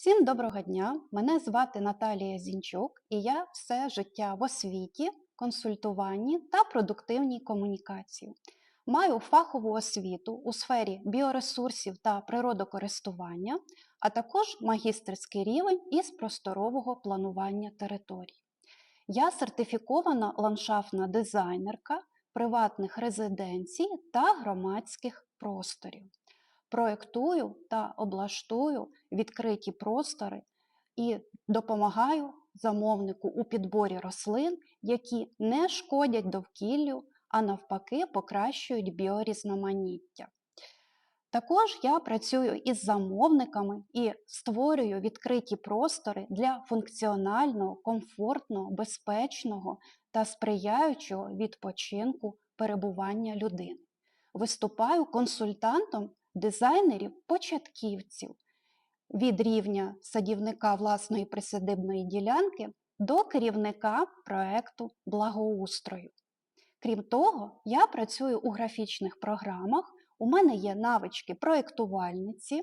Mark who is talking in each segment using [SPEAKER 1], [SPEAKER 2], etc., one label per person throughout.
[SPEAKER 1] Всім доброго дня! Мене звати Наталія Зінчук, і я все життя в освіті, консультуванні та продуктивній комунікації. Маю фахову освіту у сфері біоресурсів та природокористування, а також магістерський рівень із просторового планування територій. Я сертифікована ландшафтна дизайнерка приватних резиденцій та громадських просторів проектую та облаштую відкриті простори і допомагаю замовнику у підборі рослин, які не шкодять довкіллю, а навпаки покращують біорізноманіття. Також я працюю із замовниками і створюю відкриті простори для функціонального, комфортного, безпечного та сприяючого відпочинку перебування людини. Виступаю консультантом дизайнерів-початківців від рівня садівника власної присадибної ділянки до керівника проекту благоустрою. Крім того, я працюю у графічних програмах, у мене є навички проєктувальниці,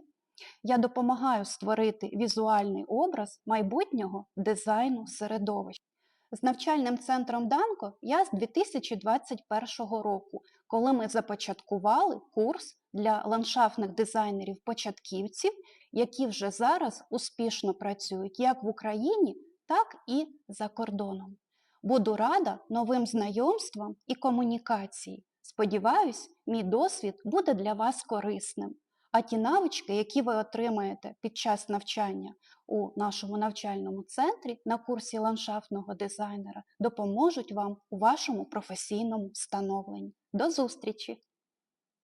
[SPEAKER 1] я допомагаю створити візуальний образ майбутнього дизайну середовища. З навчальним центром Данко я з 2021 року, коли ми започаткували курс для ландшафтних дизайнерів-початківців, які вже зараз успішно працюють як в Україні, так і за кордоном. Буду рада новим знайомствам і комунікації. Сподіваюсь, мій досвід буде для вас корисним. А ті навички, які ви отримаєте під час навчання у нашому навчальному центрі на курсі ландшафтного дизайнера, допоможуть вам у вашому професійному становленні. До зустрічі!